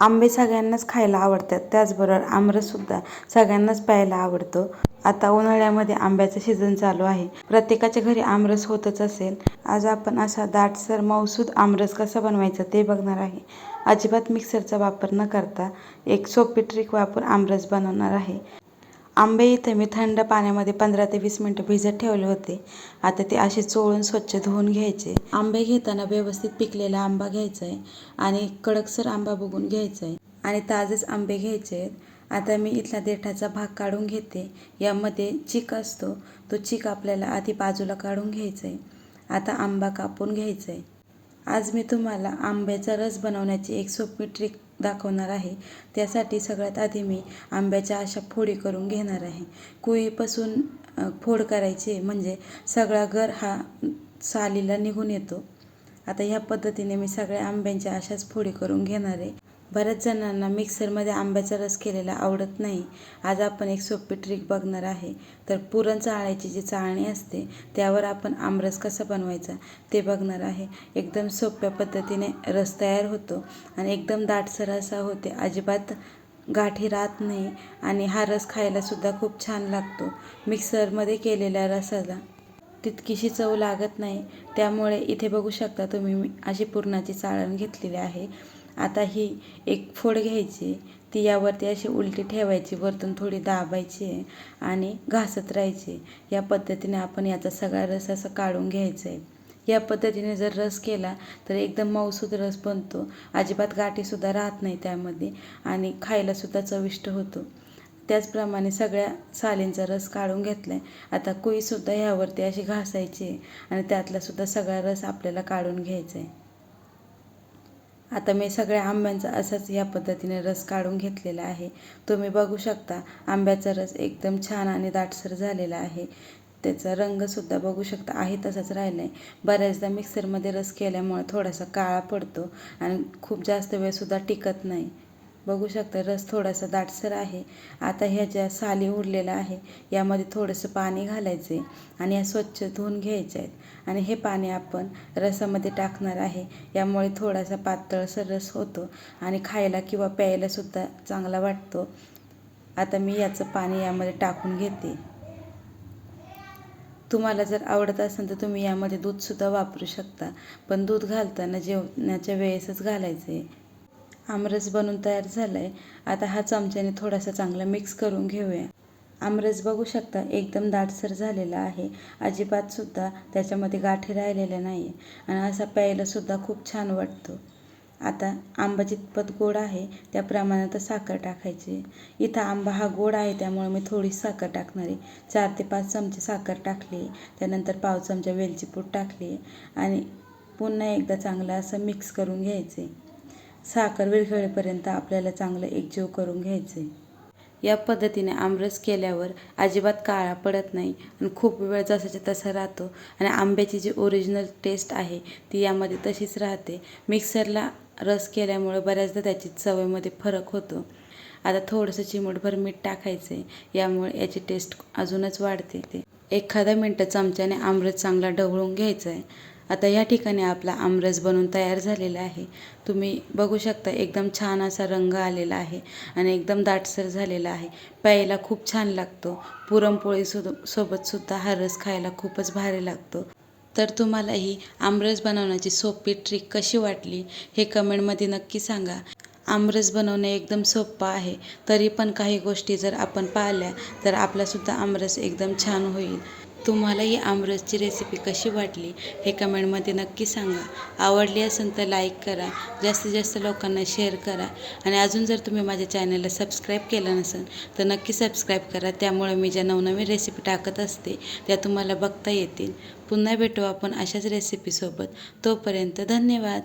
आंबे सगळ्यांनाच खायला आवडतात. त्याचबरोबर आमरससुद्धा सगळ्यांनाच प्यायला आवडतो. आता उन्हाळ्यामध्ये आंब्याचं सीझन चालू आहे. प्रत्येकाच्या घरी आमरस होतच असेल. आज आपण असा दाटसर मौसूद आमरस कसा बनवायचा ते बघणार आहे. अजिबात मिक्सरचा वापर न करता एक सोपी ट्रिक वापर आमरस बनवणार आहे. आंबे इथे मी थंड पाण्यामध्ये पंधरा ते वीस मिनटं भिजत ठेवले होते. आता ते असे चोळून स्वच्छ धुवून घ्यायचे. आंबे घेताना व्यवस्थित पिकलेला आंबा घ्यायचा आहे आणि कडकसर आंबा बघून घ्यायचा आहे आणि ताजेच आंबे घ्यायचे आहेत आता मी इथला देठाचा भाग काढून घेते. यामध्ये चीक असतो. तो चीक आपल्याला आधी बाजूला काढून घ्यायचा आहे आता आंबा कापून घ्यायचा आहे आज मी तुम्हाला आंब्याचा रस बनवण्याची एक सोपी ट्रिक दाखवणार आहे. त्यासाठी सगळ्यात आधी मी आंब्याच्या अशा फोडी करून घेणार आहे. कुईपासून फोड करायची म्हणजे सगळा गर हा सालीला निघून येतो. आता ह्या पद्धतीने मी सगळ्या आंब्यांच्या अशाच फोडी करून घेणार आहे. बऱ्याच जणांना मिक्सरमध्ये आंब्याचा रस केलेला आवडत नाही. आज आपण एक सोपी ट्रिक बघणार आहे. तर पुरण चाळायची जी चाळणी असते त्यावर आपण आमरस कसा बनवायचा ते बघणार आहे. एकदम सोप्या पद्धतीने रस तयार होतो आणि एकदम दाटसर असा होते. अजिबात गाठी राहत नाही आणि हा रस खायलासुद्धा खूप छान लागतो. मिक्सरमध्ये केलेल्या रसाला तितकीशी चव लागत नाही. त्यामुळे इथे बघू शकता तुम्ही मी अशी पुरणाची चाळण घेतलेली आहे. आता ही एक फोड घ्यायची. ती यावरती अशी उलटी ठेवायची वरतून थोडी दाबायची आहे आणि घासत राहायची. या पद्धतीने आपण याचा सगळा रस असा काढून घ्यायचा आहे या पद्धतीने जर रस केला तर एकदम मऊसूद रस बनतो. अजिबात गाठीसुद्धा राहत नाही त्यामध्ये आणि खायलासुद्धा चविष्ट होतो. त्याचप्रमाणे सगळ्या सालींचा रस काढून घेतला आहे आता कुईसुद्धा ह्यावरती अशी घासायची आहे आणि त्यातलासुद्धा सगळा रस आपल्याला काढून घ्यायचा आहे आता मी सगळ्या आंब्यांचा असाच या पद्धतीने रस काढून घेतलेला आहे. तुम्ही बघू शकता आंब्याचा रस एकदम छान आणि दाटसर झालेला आहे. त्याचा रंगसुद्धा बघू शकता आहे तसाच राहिला आहे बऱ्याचदा मिक्सरमध्ये रस केल्यामुळे थोडासा काळा पडतो आणि खूप जास्त वेळसुद्धा टिकत नाही. बघू शकता रस थोडासा दाटसर आहे. आता ह्या ज्या साली उरलेल्या आहे यामध्ये थोडंसं पाणी घालायचं आहे आणि या स्वच्छ धुवून घ्यायच्या आहेत. आणि हे पाणी आपण रसामध्ये टाकणार आहे. यामुळे थोडासा पातळसर रस होतो आणि खायला किंवा प्यायलासुद्धा चांगला वाटतो. आता मी याचं पाणी यामध्ये टाकून घेते. तुम्हाला जर आवडत असेल तर तुम्ही यामध्ये दूधसुद्धा वापरू शकता. पण दूध घालताना जेवणाच्या वेळेसच घालायचं आहे आमरस बनून तयार झाला आहे आता हा चमच्याने थोडासा चांगला मिक्स करून घेऊया. आमरस बघू शकता एकदम दाटसर झालेला आहे. अजिबातसुद्धा त्याच्यामध्ये गाठी राहिलेल्या नाही आहे आणि असा प्यायलासुद्धा खूप छान वाटतो. आता आंबा जितपत गोड आहे त्या प्रमाणात साखर टाकायची. इथं आंबा हा गोड आहे त्यामुळे मी थोडी साखर टाकणार. आहे चार ते पाच चमचे साखर टाकली. त्यानंतर पाव चमचा वेलची पूड टाकली. आणि पुन्हा एकदा चांगलं असं मिक्स करून घ्यायचे. साखर विरघळेपर्यंत आपल्याला चांगलं एकजीव करून घ्यायचं आहे या पद्धतीने आमरस केल्यावर अजिबात काळा पडत नाही आणि खूप वेळ जसाच्या तसा राहतो आणि आंब्याची जी ओरिजिनल टेस्ट आहे ती यामध्ये तशीच राहते. मिक्सरला रस केल्यामुळे बऱ्याचदा त्याची चवीमध्ये फरक होतो. आता थोडंसं चिमूटभर मीठ टाकायचं आहे यामुळे याची टेस्ट अजूनच वाढते ते. एखादा मिनटं चमच्याने आमरस चांगला ढवळून घ्यायचा आहे आता या ठिकाणी आपला आमरस बनून तयार झालेला आहे. तुम्ही बघू शकता एकदम छान असा रंग आलेला आहे आणि एकदम दाटसर झालेला आहे. प्यायला खूप छान लागतो. पुरणपोळी सुद सोबतसुद्धा हा रस खायला खूपच भारी लागतो. तर तुम्हाला ही आमरस बनवण्याची सोपी ट्रिक कशी वाटली हे कमेंटमध्ये नक्की सांगा. आमरस बनवणे एकदम सोपं आहे. तरी पण काही गोष्टी जर आपण पाळल्या तर आपलासुद्धा आमरस एकदम छान होईल. तुम्हाला ही आमरसची रेसिपी कशी वाटली हे कमेंटमध्ये नक्की सांगा. आवडली असेल तर लाईक करा जास्तीत जास्त लोकांना शेअर करा आणि अजून जर तुम्ही माझ्या चॅनलला सबस्क्राईब केलं नसेल तर नक्की सबस्क्राईब करा. त्यामुळे मी ज्या नवनवीन रेसिपी टाकत असते त्या तुम्हाला बघता येतील. पुन्हा भेटू आपण अशाच रेसिपीसोबत तोपर्यंत धन्यवाद.